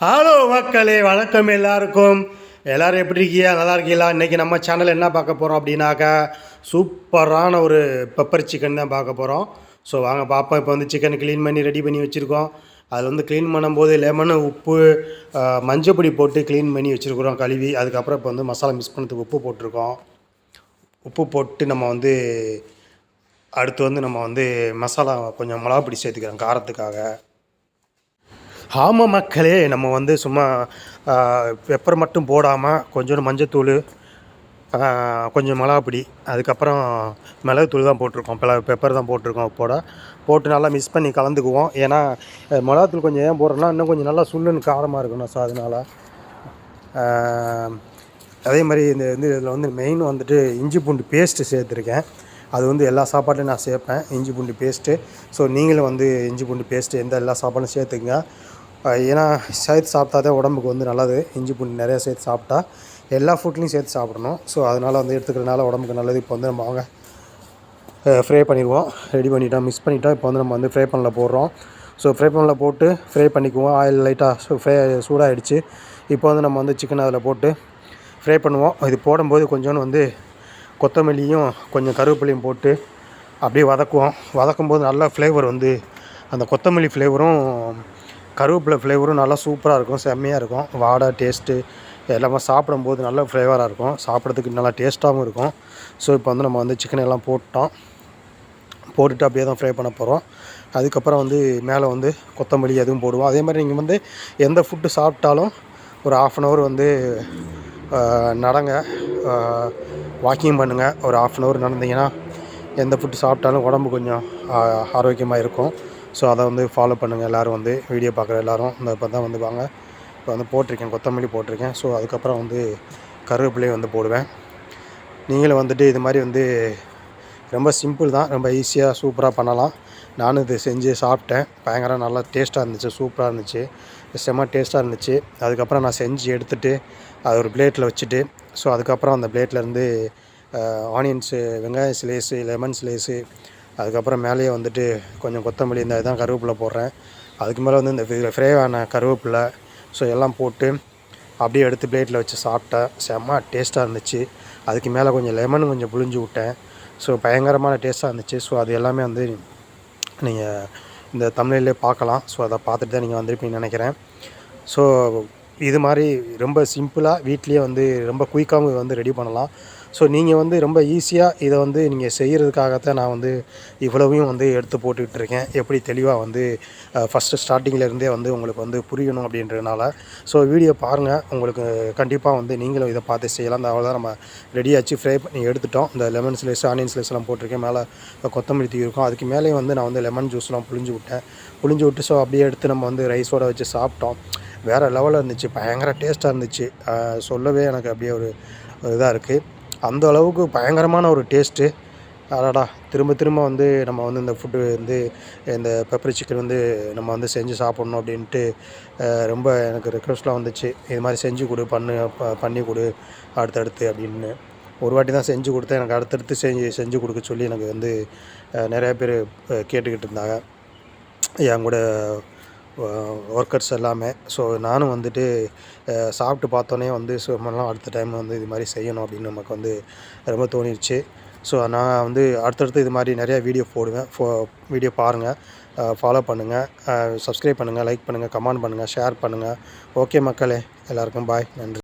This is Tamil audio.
ஹலோ மக்களே வணக்கம் எல்லாருக்கும். எல்லோரும் எப்படி இருக்கீங்க? நல்லா இருக்கீங்களா? இன்றைக்கி நம்ம சேனல் என்ன பார்க்க போகிறோம் அப்படின்னாக்கா சூப்பரான ஒரு பெப்பர் சிக்கன் தான் பார்க்க போகிறோம் ஸோ வாங்க பார்ப்போம். இப்போ வந்து சிக்கன் க்ளீன் பண்ணி ரெடி பண்ணி வச்சுருக்கோம். அதில் வந்து க்ளீன் பண்ணும்போது லெமனு உப்பு மஞ்சப்பொடி போட்டு க்ளீன் பண்ணி வச்சுருக்குறோம் கழுவி. அதுக்கப்புறம் இப்போ வந்து மசாலா மிக்ஸ் பண்ணுறதுக்கு உப்பு போட்டிருக்கோம். உப்பு போட்டு நம்ம வந்து அடுத்து வந்து நம்ம வந்து மசாலா கொஞ்சம் மிளகா பொடி சேர்த்துக்கிறோம் காரத்துக்காக. ஆமாம் மக்களே நம்ம வந்து சும்மா பெப்பர் மட்டும் போடாமல் கொஞ்சோண்டு மஞ்சத்தூள் கொஞ்சம் மிளகாப்பொடி அதுக்கப்புறம் மிளகுத்தூள் தான் போட்டிருக்கோம். பெ பெப்பர் தான் போட்டிருக்கோம் போட. போட்டு நல்லா மிக்ஸ் பண்ணி கலந்துக்குவோம். ஏன்னா மிளகாத்தூள் கொஞ்சம் ஏன் போடுறோன்னா இன்னும் கொஞ்சம் நல்லா சுள்ளுன்னு காரமாக இருக்கணும் ஸோ அதனால். அதே மாதிரி இந்த வந்து இதில் வந்து மெயின் வந்துட்டு இஞ்சி பூண்டு பேஸ்ட்டு சேர்த்துருக்கேன். அது வந்து எல்லா சாப்பாட்லையும் நான் சேர்ப்பேன் இஞ்சி பூண்டு பேஸ்ட்டு ஸோ நீங்களும் வந்து இஞ்சி பூண்டு பேஸ்ட்டு எந்த எல்லா சாப்பாடும் சேர்த்துக்குங்க. ஏன்னா சேர்த்து சாப்பிட்டா தான் உடம்புக்கு வந்து நல்லது. இஞ்சி பூண்டு நிறையா சேர்த்து சாப்பிட்டா எல்லா ஃபுட்லேயும் சேர்த்து சாப்பிடணும். ஸோ அதனால் வந்து எடுத்துக்கிறதுனால உடம்புக்கு நல்லது. இப்போ வந்து நம்ம வாங்க ஃப்ரை பண்ணிடுவோம். ரெடி பண்ணிட்டோம் மிக்ஸ் பண்ணிட்டோம் இப்போ வந்து நம்ம வந்து ஃப்ரை பண்ணல போடுறோம். ஸோ ஃப்ரை பண்ணல போட்டு ஃப்ரை பண்ணிக்குவோம். ஆயில் லைட்டாக ஃப்ரை சூடாகிடுச்சு இப்போ வந்து நம்ம வந்து சிக்கன் அதில் போட்டு ஃப்ரை பண்ணுவோம். இது போடும்போது கொஞ்சோண்டு வந்து கொத்தமல்லியும் கொஞ்சம் கருவேப்பிலையும் போட்டு அப்படியே வதக்குவோம். வதக்கும்போது நல்ல ஃப்ளேவர் வந்து அந்த கொத்தமல்லி ஃப்ளேவரும் கருவேப்பிலை ஃப்ளேவரும் நல்லா சூப்பராக இருக்கும் செம்மையாக இருக்கும். வாடை டேஸ்ட்டு எல்லாமே சாப்பிடும்போது நல்ல ஃப்ளேவராக இருக்கும். சாப்பிட்றதுக்கு நல்லா டேஸ்ட்டாகவும் இருக்கும். ஸோ இப்போ வந்து நம்ம வந்து சிக்கன் எல்லாம் போட்டோம். போட்டுட்டு அப்படியே தான் ஃப்ரை பண்ண போகிறோம் அதுக்கப்புறம் வந்து மேலே வந்து கொத்தமல்லி எதுவும் போடுவோம். அதே மாதிரி நீங்கள் வந்து எந்த ஃபுட்டு சாப்பிட்டாலும் ஒரு ஆஃப் அன் ஹவர் வந்து நடங்க. வாக்கிங் பண்ணுங்கள் ஒரு ஆஃப் அன் ஹவர் நடந்தீங்கன்னா எந்த ஃபுட்டு சாப்பிட்டாலும் உடம்பு கொஞ்சம் ஆரோக்கியமாக இருக்கும். ஸோ அதை வந்து ஃபாலோ பண்ணுங்கள் எல்லோரும் வந்து வீடியோ பார்க்குற எல்லோரும் இந்த இப்போ தான் வந்து வாங்க. இப்போ வந்து போட்டிருக்கேன். கொத்தமல்லி போட்டிருக்கேன். ஸோ அதுக்கப்புறம் வந்து கருவேப்பிலையும் வந்து போடுவேன். நீங்களும் வந்துட்டு இது மாதிரி வந்து ரொம்ப சிம்பிள் தான். ரொம்ப ஈஸியாக சூப்பராக பண்ணலாம். நானும் இது செஞ்சு சாப்பிட்டேன். பயங்கர நல்லா டேஸ்ட்டாக இருந்துச்சு. சூப்பராக இருந்துச்சு. செம்ம டேஸ்ட்டாக இருந்துச்சு. அதுக்கப்புறம் நான் செஞ்சு எடுத்துகிட்டு அது ஒரு பிளேட்டில் வச்சுட்டு ஸோ அதுக்கப்புறம் அந்த பிளேட்டில் இருந்து ஆனியன்ஸு வெங்காய ஸ்லேஸு லெமன் ஸ்லேஸு அதுக்கப்புறம் மேலேயே வந்துட்டு கொஞ்சம் கொத்தமல்லி இந்த இதுதான் கருவேப்பிலை போடுறேன். அதுக்கு மேலே வந்து இந்த இதில் கருவேப்பிலை. ஸோ எல்லாம் போட்டு அப்படியே எடுத்து பிளேட்டில் வச்சு சாப்பிட்டேன் செம்ம டேஸ்ட்டாக இருந்துச்சு. அதுக்கு மேலே கொஞ்சம் லெமன் கொஞ்சம் புழிஞ்சு விட்டேன். ஸோ பயங்கரமான டேஸ்ட்டாக இருந்துச்சு. ஸோ அது எல்லாமே வந்து நீங்கள் இந்த தமிழிலே பார்க்கலாம். ஸோ அதை பார்த்துட்டு தான் நீங்கள் வந்திருப்பீங்கன்னு நினைக்கிறேன். ஸோ இது மாதிரி ரொம்ப சிம்பிளாக வீட்லேயே வந்து ரொம்ப குயிக்காகவும் வந்து ரெடி பண்ணலாம். ஸோ நீங்கள் வந்து ரொம்ப ஈஸியாக இதை வந்து நீங்கள் செய்கிறதுக்காகத்தான் நான் வந்து இவ்வளவையும் வந்து எடுத்து போட்டுக்கிட்டு இருக்கேன் எப்படி தெளிவாக வந்து ஃபஸ்ட்டு ஸ்டார்டிங்லேருந்தே வந்து உங்களுக்கு வந்து புரியணும் அப்படின்றதுனால. ஸோ வீடியோ பாருங்கள் உங்களுக்கு கண்டிப்பாக வந்து நீங்களும் இதை பார்த்து செய்யலாம். அந்த அவ்வளோதான் நம்ம ரெடியாச்சு ஃப்ரை பண்ணி எடுத்துட்டோம். இந்த லெமன் ஸ்லைஸ் ஆனியன் ஸ்லைஸ்லாம் போட்டிருக்கேன். மேலே கொத்தமல்லி தீ இருக்கும். அதுக்கு மேலேயும் வந்து நான் வந்து லெமன் ஜூஸ்லாம் புழிஞ்சு விட்டேன். புழிஞ்சு விட்டு ஸோ அப்படியே எடுத்து நம்ம வந்து ரைஸோட வச்சு சாப்பிட்டோம். வேறு லெவலில் இருந்துச்சு. பயங்கர டேஸ்ட்டாக இருந்துச்சு. சொல்லவே எனக்கு அப்படியே ஒரு இதாக இருக்குது அந்த அளவுக்கு பயங்கரமான ஒரு டேஸ்ட்டு. அடாடா திரும்ப திரும்ப வந்து நம்ம வந்து இந்த ஃபுட்டு வந்து இந்த பெப்பர் சிக்கன் வந்து நம்ம வந்து செஞ்சு சாப்பிட்ணும் அப்படின்ட்டு ரொம்ப எனக்கு ரெக்வஸ்ட்லாம் வந்துச்சு. இது மாதிரி செஞ்சு கொடு பண்ணு பண்ணி கொடு அடுத்தடுத்து அப்படின்னு. ஒரு வாட்டி தான் செஞ்சு கொடுத்தேன். எனக்கு அடுத்தடுத்து செஞ்சு செஞ்சு கொடுக்க சொல்லி எனக்கு வந்து நிறையா பேர் கேட்டுக்கிட்டு இருந்தாங்க. என் கூட ஒர்க்கர்ஸ் எல்லாமே. ஸோ நானும் வந்துட்டு சாப்பிட்டு பார்த்தோன்னே வந்து ஸோ அடுத்த டைம் வந்து இது மாதிரி செய்யணும் அப்படின்னு நமக்கு வந்து ரொம்ப தோணிடுச்சு ஸோ நான் வந்து அடுத்தடுத்து இது மாதிரி நிறையா வீடியோ போடுவேன். ஃபோ வீடியோ பாருங்கள் ஃபாலோ பண்ணுங்கள் சப்ஸ்கிரைப் பண்ணுங்கள் லைக் பண்ணுங்கள் கமெண்ட் பண்ணுங்கள் ஷேர் பண்ணுங்கள் ஓகே மக்களே எல்லாருக்கும் பாய் நன்றி.